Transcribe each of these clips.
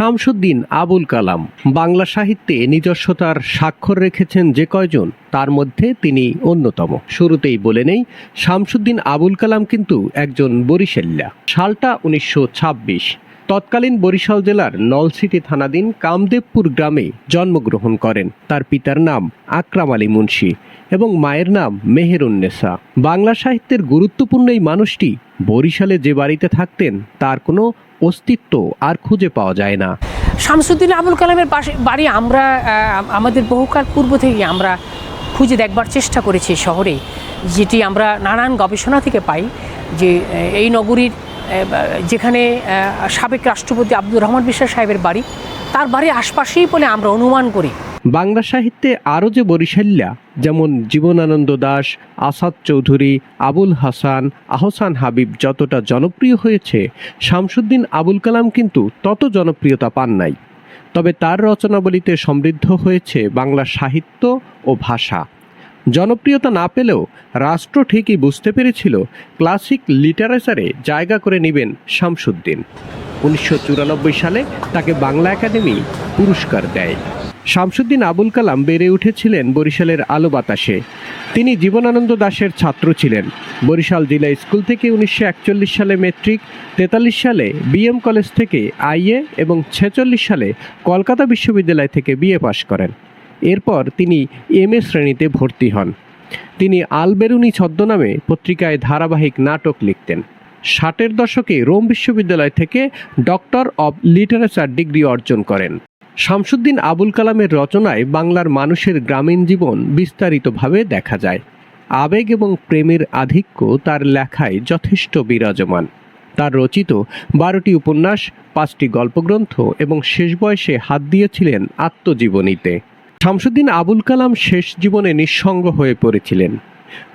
শামসুদ্দিন আবুল কালাম। বাংলা সাহিত্যে নিজস্বতার স্বাক্ষর রেখেছেন যে কয়জন, তার মধ্যে তিনি অন্যতম। শুরুতেই বলে নেই, শামসুদ্দিন আবুল কালাম কিন্তু একজন বরিশেল্লা সালটা উনিশশো ছাব্বিশ। তৎকালীন বরিশাল জেলার নলসিটি থানাধীন কামদেবপুর গ্রামে জন্মগ্রহণ করেন। তার পিতার নাম আকরাম আলী মুন্সি এবং মায়ের নাম মেহেরুন্নেসা বাংলা সাহিত্যের গুরুত্বপূর্ণ এই মানুষটি বরিশালে যে বাড়িতে থাকতেন, তার কোনো অস্তিত্ব আর খুঁজে পাওয়া যায় না। শামসুদ্দিন আবুল কালামের বাড়ি আমরা আমাদের বহুকাল পূর্ব থেকে আমরা খুঁজে দেখবার চেষ্টা করেছি শহরে, যেটি আমরা নানান গবেষণা থেকে পাই যে এই নগরীর যেখানে সাবেক রাষ্ট্রপতি আব্দুর রহমান বিশ্বাস সাহেবের বাড়ি, তার বাড়ির আশপাশেই বলে আমরা অনুমান করি। বাংলা সাহিত্যে আরও যে বরিশাল্যা, যেমন জীবনানন্দ দাস, আসাদ চৌধুরী, আবুল হাসান, আহসান হাবিব যতটা জনপ্রিয় হয়েছে, শামসুদ্দিন আবুল কালাম কিন্তু তত জনপ্রিয়তা পান নাই। তবে তার রচনাবলিতে সমৃদ্ধ হয়েছে বাংলা সাহিত্য ও ভাষা। জনপ্রিয়তা না পেলেও রাষ্ট্র ঠিকই বুঝতে পেরেছিল ক্লাসিক লিটারেচারে জায়গা করে নেবেন শামসুদ্দিন। উনিশশো চুরানব্বই সালে তাকে বাংলা একাডেমি পুরস্কার দেয়। শামসুদ্দিন আবুল কালাম বেড়ে উঠেছিলেন বরিশালের আলো বাতাসে। তিনি জীবনানন্দ দাশের ছাত্র ছিলেন। বরিশাল জেলা স্কুল থেকে উনিশশো একচল্লিশ সালে মেট্রিক, তেতাল্লিশ সালে বিএম কলেজ থেকে আইএ এবং ছেচল্লিশ সালে কলকাতা বিশ্ববিদ্যালয় থেকে বিএ পাশ করেন। এরপর তিনি এম এ শ্রেণীতে ভর্তি হন। তিনি আলবেরুনি ছদ্মনামে পত্রিকায় ধারাবাহিক নাটক লিখতেন। ষাটের দশকে রোম বিশ্ববিদ্যালয় থেকে ডক্টর অব লিটারেচার ডিগ্রি অর্জন করেন। শামসুদ্দিন আবুল কালামের রচনায় বাংলার মানুষের গ্রামীণ জীবন বিস্তারিতভাবে দেখা যায়। আবেগ এবং প্রেমের আধিক্য তার লেখায় যথেষ্ট বিরাজমান। তার রচিত বারোটি উপন্যাস, পাঁচটি গল্পগ্রন্থ এবং শেষ বয়সে হাত দিয়েছিলেন আত্মজীবনীতে। শামসুদ্দিন আবুল কালাম শেষ জীবনে নিঃসঙ্গ হয়ে পড়েছিলেন।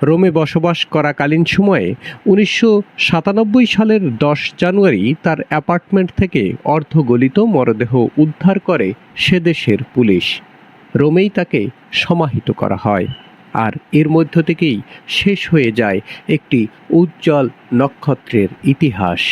রোমে বসবাস করাকালীন সময়ে উনিশশো সাতানব্বই সালের দশ জানুয়ারি তার অ্যাপার্টমেন্ট থেকে অর্ধগলিত মরদেহ উদ্ধার করে সে দেশের পুলিশ। রোমেই তাকে সমাহিত করা হয় আর এর মধ্য থেকেই শেষ হয়ে যায় একটি উজ্জ্বল নক্ষত্রের ইতিহাস।